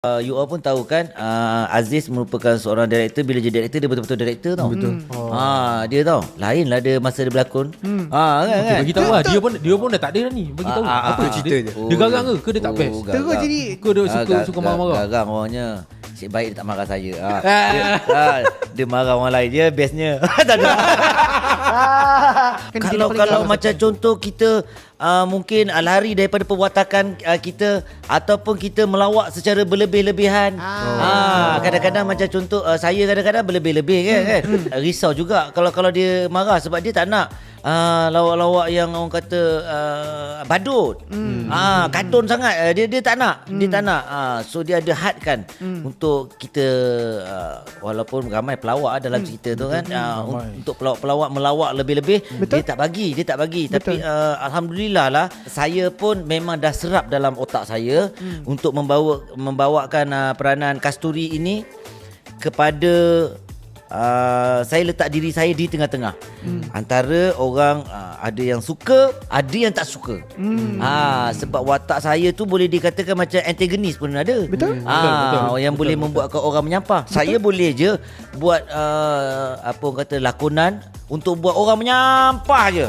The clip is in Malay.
Uh, you all pun tahu kan uh, Aziz merupakan seorang director Bila jadi director Dia betul-betul director tau Betul oh. ha, Dia tau Lain lah dia masa dia berlakon hmm. ha, kan, Okay, kan? bagi tahu lah dia pun dia pun dah tak ada dah ni. Bagi tahu. Ah, ah, apa ah, cerita ah. dia? Oh, Dia garang ke? Ke dia tak oh, best? garang. Terus jadi Ke dia suka Ah, suka marah-marah? Garang orangnya Cik baik dia tak marah saya ha. dia, ha, dia marah orang lain je bestnya Tak ada Kan dia Kalau paling kalau garang macam contoh kita uh, Mungkin uh, lari daripada perwatakan uh, kita Ataupun kita melawak secara berlebih-lebihan ah. Kadang-kadang macam contoh uh, Saya kadang-kadang berlebih-lebih kan, kan? Risau juga Kalau kalau dia marah Sebab dia tak nak Uh, lawak-lawak yang orang kata uh, badut. Hmm. Ah, kartun sangat. Uh, dia dia tak nak. Hmm. Dia tak nak. Ah, so dia ada had kan hmm. untuk kita uh, walaupun ramai pelawak ah dalam cerita tu kan. Uh, untuk pelawak-pelawak melawak lebih-lebih dia tak bagi, dia tak bagi. Tapi uh, alhamdulillah lah saya pun memang dah serap dalam otak saya hmm. untuk membawa membawakan uh, peranan Kasturi ini kepada Uh, saya letak diri saya di tengah-tengah. Hmm. Antara orang uh, ada yang suka, ada yang tak suka. Hmm. Ha, sebab watak saya tu boleh dikatakan macam antagonis pun ada. Betul. Ha, Betul, betul, yang boleh membuatkan orang menyampah. Betul. Saya boleh je buat uh, apa orang kata lakonan untuk buat orang menyampah je.